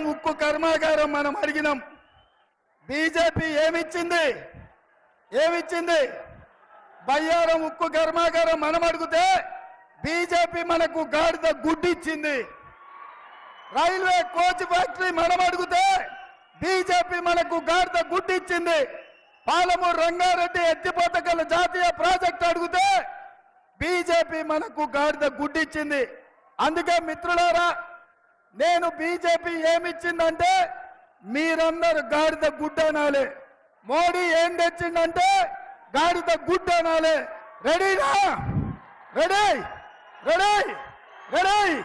కర్మాగారం ఉక్కు కర్మాగారం మనం అడిగినాం. బీజేపీ ఏమిచ్చింది? ఏమిచ్చింది? బయ్యారం ఉక్కు కర్మాగారం మనం అడిగితే బీజేపీ మనకు గాడిద గుడ్డిచ్చింది. రైల్వే కోచ్ ఫ్యాక్టరీ మనం అడిగితే బీజేపీ మనకు గాడిద గుడ్డిచ్చింది. పాలమూరు రంగారెడ్డి ఎత్తిపోతకల జాతీయ ప్రాజెక్ట్ అడిగితే బీజేపీ మనకు గాడిద గుడ్డిచ్చింది. అందుకే మిత్రులారా నేను బీజేపీ ఏమిచ్చిందంటే మీరందరూ గాడిద గుడ్డ అనాలి మోడీ ఏం తెచ్చిందంటే గాడిద గుడ్డ అనాలి రెడీనా? రెడీ? రెడీ? రెడీ?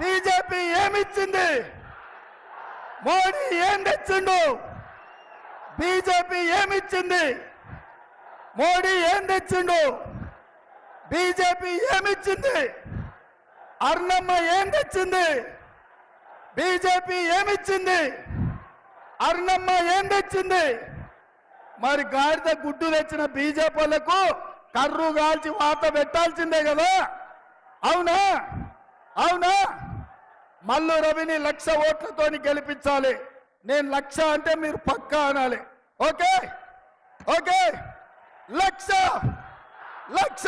బీజేపీ ఏమిచ్చింది? మోడీ ఏం తెచ్చిండు? బీజేపీ ఏమిచ్చింది? మోడీ ఏం తెచ్చిండు? బీజేపీ ఏమిచ్చింది? అర్ణమ్మ ఏం తెచ్చింది? బీజేపీ ఏమిచ్చింది? అర్ణమ్మ ఏం తెచ్చింది? మరి గాడిద గుడ్డు తెచ్చిన బీజేపీలకు కర్రు కాల్చి వాత పెట్టాల్సిందే కదా? అవునా? అవునా? మల్లు రవిని లక్ష ఓట్లతో గెలిపించాలి. నేను లక్ష అంటే మీరు పక్కా అనాలి. ఓకే? ఓకే? లక్ష! లక్ష!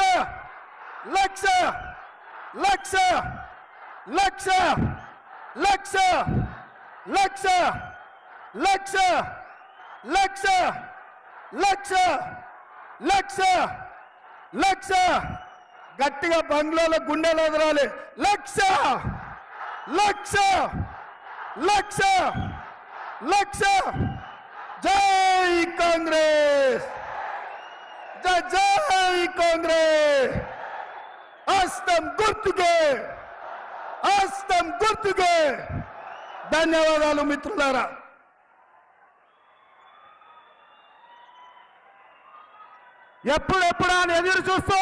లక్ష! లక్ష! లక్ష! లక్ష లక్ష లక్ష లక్ష లక్ష లక్ష లక్ష గట్టిగా బంగ్లాలో గుండెలు ఎదరాలి లక్ష లక్ష లక్ష లక్ష జై కాంగ్రెస్! జై కాంగ్రెస్! అస్తం గుర్తుకే! హస్తం గుర్తుకే. ధన్యవాదాలు మిత్రులారా. ఎప్పుడెప్పుడా అని ఎదురు చూస్తూ